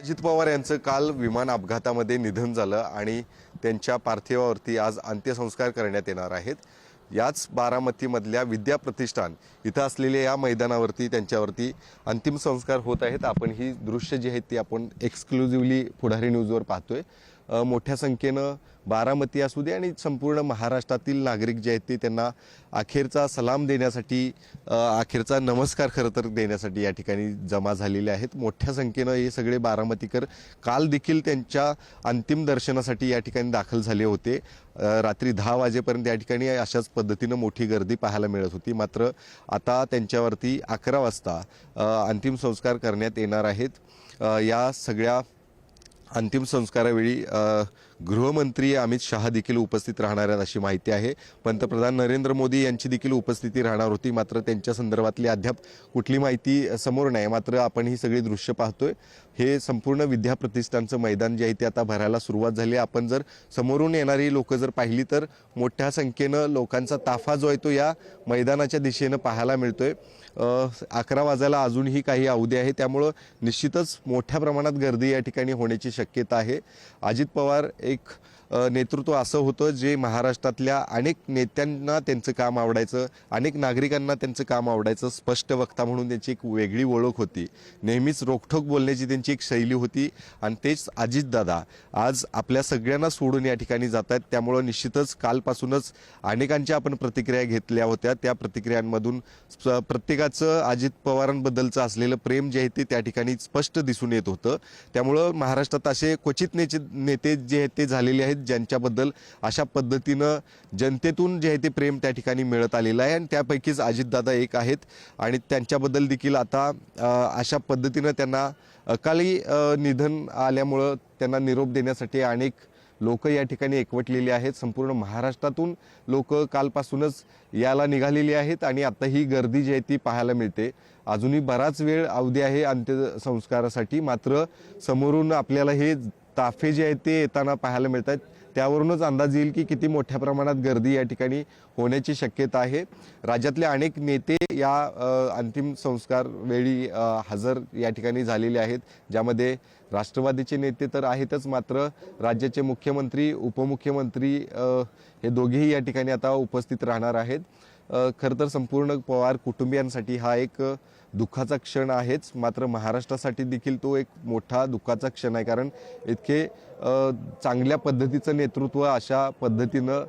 अजित पवार यांचं काल विमान अपघातामध्ये निधन झालं आणि त्यांच्या पार्थिवावरती आज अंत्यसंस्कार करण्यात येणार आहेत. याच बारामतीमधल्या विद्या प्रतिष्ठान इथं असलेल्या या मैदानावरती त्यांच्यावरती अंतिम संस्कार होत आहेत. आपण ही दृश्य जी आहेत ती आपण एक्सक्लुझिव्हली पुढारी न्यूजवर पाहतोय. मोठ्या संख्येनं बारामती असू दे आणि संपूर्ण महाराष्ट्रातील नागरिक जे आहेत ते त्यांना अखेरचा सलाम देण्यासाठी अखेरचा नमस्कार खरं तर देण्यासाठी या ठिकाणी जमा झालेले आहेत. मोठ्या संख्येनं हे सगळे बारामतीकर काल देखील त्यांच्या अंतिम दर्शनासाठी या ठिकाणी दाखल झाले होते. रात्री दहा वाजेपर्यंत या ठिकाणी अशाच पद्धतीनं मोठी गर्दी पाहायला मिळत होती. मात्र आता त्यांच्यावरती अकरा वाजता अंतिम संस्कार करण्यात येणार आहेत. या सगळ्या अंतिम संस्कारावेळी गृहमंत्री अमित शहा देखील उपस्थित राहणार आहेत अशी माहिती आहे. पंतप्रधान नरेंद्र मोदी यांची देखील उपस्थिती राहणार होती. मात्र त्यांच्या संदर्भातली अद्याप कुठली माहिती समोर नाही. मात्र आपण ही सगळी दृश्य पाहतोय. हे संपूर्ण विद्या प्रतिष्ठानचं मैदान जे आहे ते आता भरायला सुरुवात झाली आहे. आपण जर समोरून येणारी लोकं जर पाहिली तर मोठ्या संख्येनं लोकांचा ताफा जो आहे तो या मैदानाच्या दिशेनं पाहायला मिळतोय. अकरा वाजायला अजूनही काही अवधी आहे. त्यामुळं निश्चितच मोठ्या प्रमाणात गर्दी या ठिकाणी होण्याची शक्यता आहे. अजित पवार एक अ, नेतृत्व असं होतं जे महाराष्ट्रातल्या अनेक नेत्यांना त्यांचं काम आवडायचं अनेक नागरिकांना त्यांचं काम आवडायचं स्पष्ट वक्ता म्हणून त्यांची एक वेगळी ओळख होती. नेहमीच रोखठोक बोलण्याची त्यांची एक शैली होती. आणि तेच अजितदादा आज आपल्या सगळ्यांना सोडून या ठिकाणी जात आहेत त्यामुळं निश्चितच कालपासूनच अनेकांच्या आपण प्रतिक्रिया घेतल्या होत्या. त्या प्रतिक्रियांमधून प्रत्येकाचं अजित पवारांबद्दलचं असलेलं प्रेम जे आहे ते त्या ठिकाणी स्पष्ट दिसून येत होतं. त्यामुळं महाराष्ट्रात असे क्वचित नेते जे आहेत ते झालेले आहेत. ज्यांच्याबद्दल अशा पद्धतीनं जनतेतून जे आहे ते प्रेम त्या ठिकाणी मिळत आलेलं आहे. आणि त्यापैकीच अजितदादा एक आहेत. आणि त्यांच्याबद्दल देखील आता अशा पद्धतीनं त्यांना अकाली निधन आल्यामुळं त्यांना निरोप देण्यासाठी अनेक लोक या ठिकाणी एकवटलेली आहेत. संपूर्ण महाराष्ट्रातून लोक कालपासूनच याला निघालेली आहेत. आणि आता ही गर्दी जी आहे ती पाहायला मिळते. अजूनही बराच वेळ अवधी आहे अंत्यसंस्कारासाठी. मात्र समोरून आपल्याला हे ताफे जे आहेत ते येताना पाहायला मिळत आहेत त्यावरूनच अंदाज येईल की किती मोठ्या प्रमाणात गर्दी या ठिकाणी होण्याची शक्यता आहे. राज्यातले अनेक नेते या अंतिम संस्कार वेळी हजर या ठिकाणी झालेले आहेत. ज्यामध्ये राष्ट्रवादीचे नेते तर आहेतच मात्र राज्याचे मुख्यमंत्री उपमुख्यमंत्री हे दोघेही या ठिकाणी आता उपस्थित राहणार आहेत. खरं तर संपूर्ण पवार कुटुंबियांसाठी हा एक दुःखाचा क्षण आहेच. मात्र महाराष्ट्रासाठी देखील तो एक मोठा दुःखाचा क्षण आहे. कारण इतके चांगल्या पद्धतीचं नेतृत्व अशा पद्धतीनं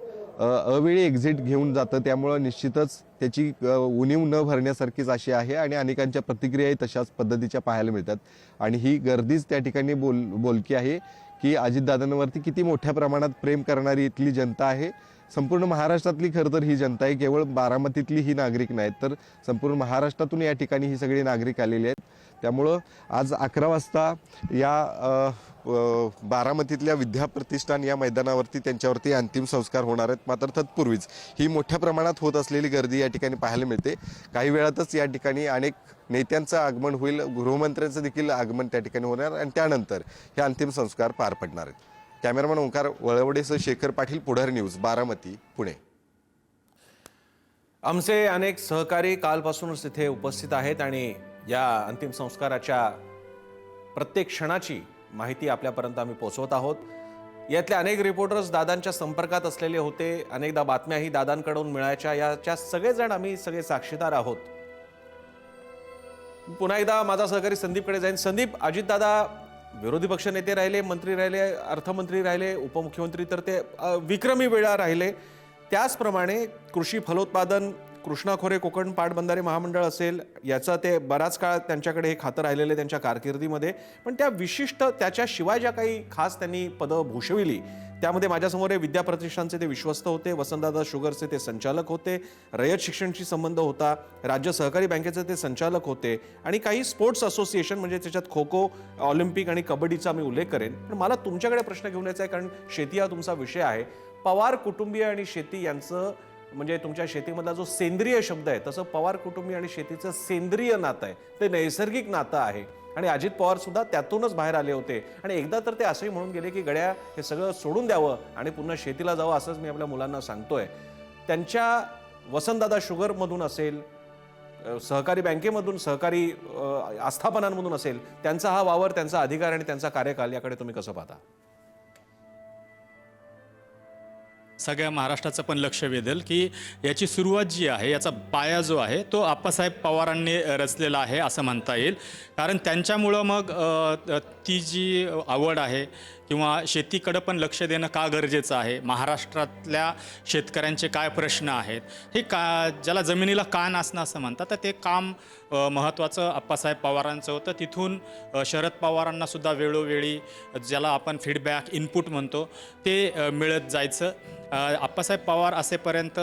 अवेळी एक्झिट घेऊन जातं. त्यामुळं निश्चितच त्याची उणीव न भरण्यासारखीच अशी आहे आणि अनेकांच्या प्रतिक्रियाही तशाच पद्धतीच्या पाहायला मिळतात. आणि ही गर्दीच त्या ठिकाणी बोल बोलकी आहे की अजितदादांवरती किती मोठ्या प्रमाणात प्रेम करणारी इथली जनता आहे. संपूर्ण महाराष्ट्रातली खरं तर ही जनता आहे. केवळ बारामतीतली ही नागरिक नाहीत तर संपूर्ण महाराष्ट्रातून या ठिकाणी ही सगळी नागरिक आलेली आहेत. त्यामुळं आज अकरा वाजता या बारामतीतल्या विद्या प्रतिष्ठान या मैदानावरती त्यांच्यावरती अंतिम संस्कार होणार आहेत. मात्र तत्पूर्वीच ही मोठ्या प्रमाणात होत असलेली गर्दी या ठिकाणी पाहायला मिळते. काही वेळातच या ठिकाणी अनेक नेत्यांचं आगमन होईल गृहमंत्र्यांचं देखील आगमन त्या ठिकाणी होणार आणि त्यानंतर हे अंतिम संस्कार पार पडणार आहेत. कॅमेरामॅन ओंकार वळवडेसह शेखर पाटील पुढार न्यूज बारामती पुणे. आमचे अनेक सहकारी कालपासूनच तिथे उपस्थित आहेत आणि या अंतिम संस्काराच्या प्रत्येक क्षणाची माहिती आपल्यापर्यंत आम्ही पोहोचवत आहोत. यातले अनेक रिपोर्टर्स दादांच्या संपर्कात असलेले होते. अनेकदा बातम्याही दादांकडून मिळायच्या. याच्या सगळेजण आम्ही सगळे साक्षीदार आहोत. पुन्हा एकदा माझा सहकारी संदीपकडे जाईन. संदीप अजितदादा विरोधी पक्ष नेते राहिले मंत्री राहिले अर्थमंत्री राहिले उपमुख्यमंत्री तर ते विक्रमी वेळा राहिले. त्याचप्रमाणे कृषी फलोत्पादन कृष्णा खोरे कोकण पाटबंधारे महामंडळ असेल याचं ते बराच काळ त्यांच्याकडे हे खातं राहिलेले त्यांच्या कारकिर्दीमध्ये. पण त्या विशिष्ट त्याच्याशिवाय ज्या काही खास त्यांनी पदं भूषविली त्यामध्ये माझ्यासमोर हे विद्या प्रतिष्ठानचे ते विश्वस्त होते वसंतदादा शुगरचे ते संचालक होते रयत शिक्षणशी संबंध होता राज्य सहकारी बँकेचे ते संचालक होते आणि काही स्पोर्ट्स असोसिएशन म्हणजे त्याच्यात खो खो ऑलिम्पिक आणि कबड्डीचा मी उल्लेख करेन. पण मला तुमच्याकडे प्रश्न घेऊन यायचा आहे कारण शेती हा तुमचा विषय आहे. पवार कुटुंबीय आणि शेती यांचं म्हणजे तुमच्या शेतीमधला जो सेंद्रिय शब्द आहे तसं पवार कुटुंबीय आणि शेतीचं सेंद्रिय नातं आहे. ते नैसर्गिक नातं आहे. आणि अजित पवार सुद्धा त्यातूनच बाहेर आले होते. आणि एकदा तर ते असंही म्हणून गेले की गड्या हे सगळं सोडून द्यावं आणि पुन्हा शेतीला जावं असंच मी आपल्या मुलांना सांगतोय. त्यांच्या वसंतदादा शुगरमधून असेल सहकारी बँकेमधून सहकारी आस्थापनांमधून असेल त्यांचा हा वावर त्यांचा अधिकार आणि त्यांचा कार्यकाल याकडे तुम्ही कसं पाहता? सगळ्या महाराष्ट्राचं पण लक्ष वेधेल की याची सुरुवात जी आहे याचा पाया जो आहे तो आप्पासाहेब पवारांनी रचलेला आहे असं म्हणता येईल. कारण त्यांच्यामुळं मग ती जी आवड आहे किंवा शेतीकडं पण लक्ष देणं का गरजेचं आहे? महाराष्ट्रातल्या शेतकऱ्यांचे काय प्रश्न आहेत? हे का ज्याला जमिनीला कान असणं असं म्हणतात तर ते काम महत्त्वाचं आप्पासाहेब पवारांचं होतं. तिथून शरद पवारांनासुद्धा वेळोवेळी ज्याला आपण फीडबॅक इनपुट म्हणतो ते मिळत जायचं. अप्पासाहेब आप्पासाहेब पवार असेपर्यंत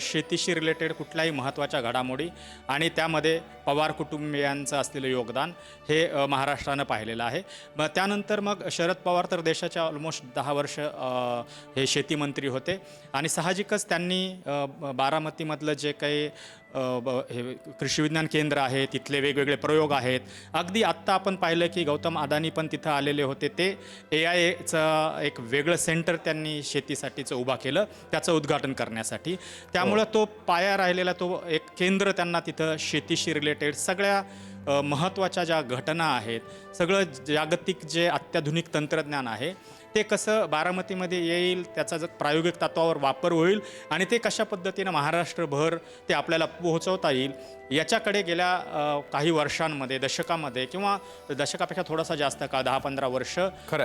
शेतीशी रिलेटेड कुठल्याही महत्त्वाच्या घडामोडी आणि त्यामध्ये पवार कुटुंबियांचं असलेलं योगदान हे महाराष्ट्रानं पाहिलेलं आहे. मग त्यानंतर मग शरद पवार तर देशाच्या ऑलमोस्ट दहा वर्ष हे शेतीमंत्री होते. आणि साहजिकच त्यांनी बारामतीमधलं जे काही हे कृषी विज्ञान केंद्र आहे तिथले वेगवेगळे प्रयोग आहेत. अगदी आत्ता आपण पाहिलं की गौतम अदानी पण तिथं आलेले होते. ते ए आय एचं एक वेगळं सेंटर त्यांनी शेतीसाठीचं उभा केलं त्याचं उद्घाटन करण्यासाठी. त्यामुळं तो पाया राहिलेला तो एक केंद्र त्यांना तिथं शेतीशी रिलेटेड सगळ्या महत्त्वाच्या ज्या घटना आहेत सगळं जागतिक जे अत्याधुनिक तंत्रज्ञान आहे ते कसं बारामतीमध्ये येईल त्याचा जर प्रायोगिक तत्वावर वापर होईल आणि ते कशा पद्धतीनं महाराष्ट्रभर ते आपल्याला पोहोचवता येईल याच्याकडे गेल्या काही वर्षांमध्ये दशकामध्ये किंवा दशकापेक्षा थोडासा जास्त काळ दहा पंधरा वर्ष.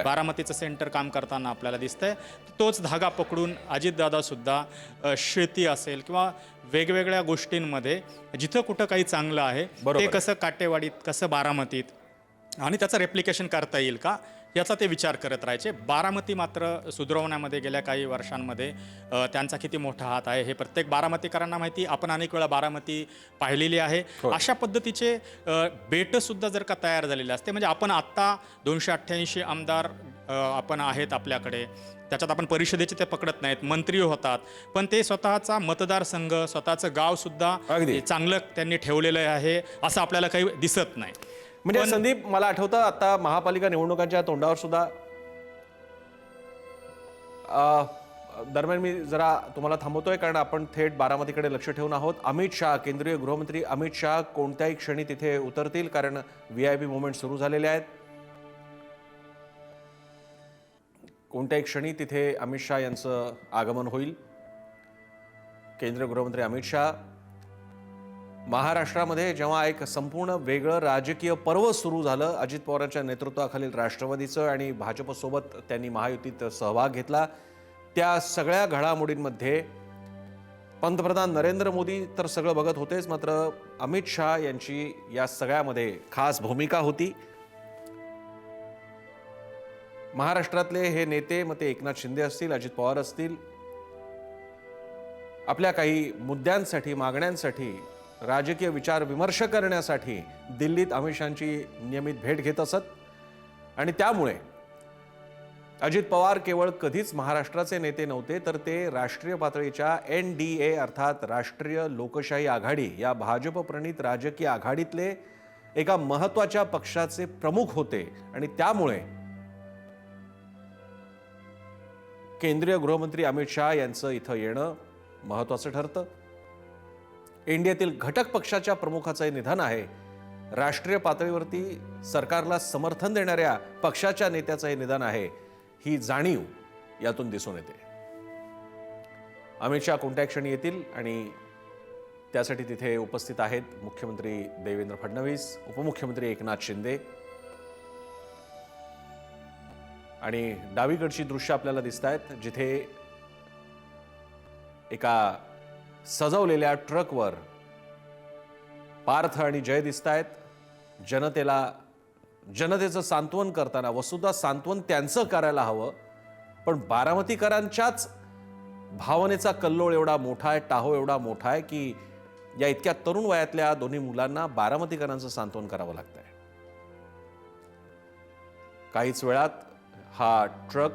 बारामतीचं सेंटर काम करताना आपल्याला दिसतंय तोच धागा पकडून अजितदादासुद्धा शेती असेल किंवा वेगवेगळ्या गोष्टींमध्ये जिथं कुठं काही चांगलं आहे ते. कसं काटेवाडीत कसं बारामतीत आणि त्याचं रेप्लिकेशन करता येईल का याचा ते विचार करत राहायचे. बारामती मात्र सुधरवण्यामध्ये गेल्या काही वर्षांमध्ये त्यांचा किती मोठा हात आहे हे प्रत्येक बारामतीकरांना माहिती. आपण अनेक वेळा बारामती पाहिलेली आहे. अशा पद्धतीचे बेटंसुद्धा जर का तयार झालेले असते म्हणजे आपण आत्ता दोनशे अठ्ठ्याऐंशी आमदार आपण आहेत आपल्याकडे. त्याच्यात आपण परिषदेचे ते पकडत नाहीत मंत्री होतात. पण ते स्वतःचा मतदारसंघ स्वतःचं गावसुद्धा. चांगलं त्यांनी ठेवलेलं आहे असं आपल्याला काही दिसत नाही. म्हणजे संदीप मला आठवतं आता महापालिका निवडणुकांच्या तोंडावर सुद्धा दरम्यान मी जरा तुम्हाला थांबवतोय कारण आपण थेट बारामतीकडे लक्ष ठेवून आहोत. अमित शहा केंद्रीय गृहमंत्री अमित शहा कोणत्याही क्षणी तिथे उतरतील कारण व्ही आय पी मुवमेंट सुरू झालेले आहेत. कोणत्याही क्षणी तिथे अमित शहा यांचं आगमन होईल. केंद्रीय गृहमंत्री अमित शहा महाराष्ट्रामध्ये जेव्हा एक संपूर्ण वेगळं राजकीय पर्व सुरू झालं अजित पवारांच्या नेतृत्वाखालील राष्ट्रवादीचं आणि भाजपसोबत त्यांनी महायुतीत सहभाग घेतला त्या सगळ्या घडामोडींमध्ये पंतप्रधान नरेंद्र मोदी तर सगळं बघत होतेच मात्र अमित शहा यांची या सगळ्यामध्ये खास भूमिका होती. महाराष्ट्रातले हे नेते मग ते एकनाथ शिंदे असतील अजित पवार असतील आपल्या काही मुद्द्यांसाठी मागण्यांसाठी राजकीय विचार विमर्श करण्यासाठी दिल्लीत अमित शहाची नियमित भेट घेत असत. आणि त्यामुळे अजित पवार केवळ कधीच महाराष्ट्राचे नेते नव्हते तर ते राष्ट्रीय पातळीच्या एन डी ए अर्थात राष्ट्रीय लोकशाही आघाडी या भाजपप्रणीत राजकीय आघाडीतले एका महत्त्वाच्या पक्षाचे प्रमुख होते. आणि त्यामुळे केंद्रीय गृहमंत्री अमित शहा यांचं इथं येणं महत्वाचं ठरतं. इंडियातील घटक पक्षाच्या प्रमुखाचं हे निधन आहे. राष्ट्रीय पातळीवरती सरकारला समर्थन देणाऱ्या पक्षाच्या नेत्याचं हे निधन आहे. ही जाणीव यातून दिसून येते. अमित शहा कोणत्या क्षणी येतील आणि त्यासाठी तिथे उपस्थित आहेत मुख्यमंत्री देवेंद्र फडणवीस उपमुख्यमंत्री एकनाथ शिंदे. आणि डावीकडची दृश्य आपल्याला दिसत आहेत जिथे एका सजवलेल्या ट्रकवर पार्थ आणि जय दिसत आहेत जनतेला जनतेचं सांत्वन करताना वसुधा सांत्वन त्यांचं करायला हवं. पण बारामतीकरांच्याच भावनेचा कल्लोळ एवढा मोठा आहे टाहो एवढा मोठा आहे की या इतक्या तरुण वयातल्या दोन्ही मुलांना बारामतीकरांचं सांत्वन करावं लागतंय. काहीच वेळात हा ट्रक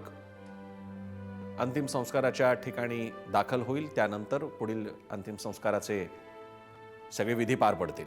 अंतिम संस्काराच्या ठिकाणी दाखल होईल. त्यानंतर पुढील अंतिम संस्काराचे सगळे विधी पार पडतील.